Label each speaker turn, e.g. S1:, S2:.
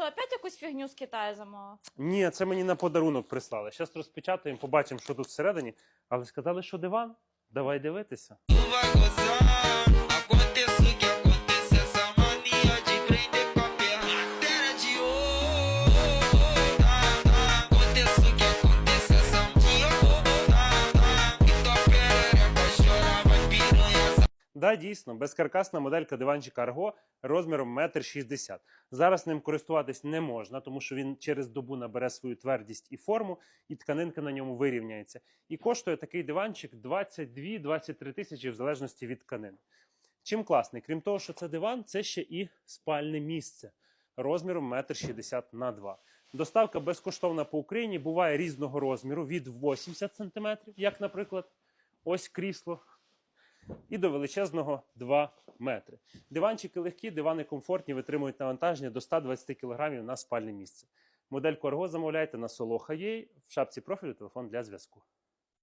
S1: що, опять якусь фігню з Китаю замовив?
S2: Ні, це мені на подарунок прислали. Зараз розпечатаємо, побачимо, що тут всередині. Але сказали, що диван. Давай дивитися. Да, дійсно, безкаркасна моделька диванчика Арго розміром 1,60 м. Зараз ним користуватись не можна, тому що він через добу набере свою твердість і форму, і тканинка на ньому вирівняється. І коштує такий диванчик 22-23 тисячі в залежності від тканин. Чим класний? Крім того, що це диван, це ще і спальне місце розміром 1,60 на 2 Доставка безкоштовна по Україні буває різного розміру від 80 см, як, наприклад, ось крісло і до величезного 2 метри. Диванчики легкі, дивани комфортні, витримують навантаження до 120 кг на спальне місце. Модельку Арго замовляйте на Soloha.ua, в шапці профілю телефон для зв'язку.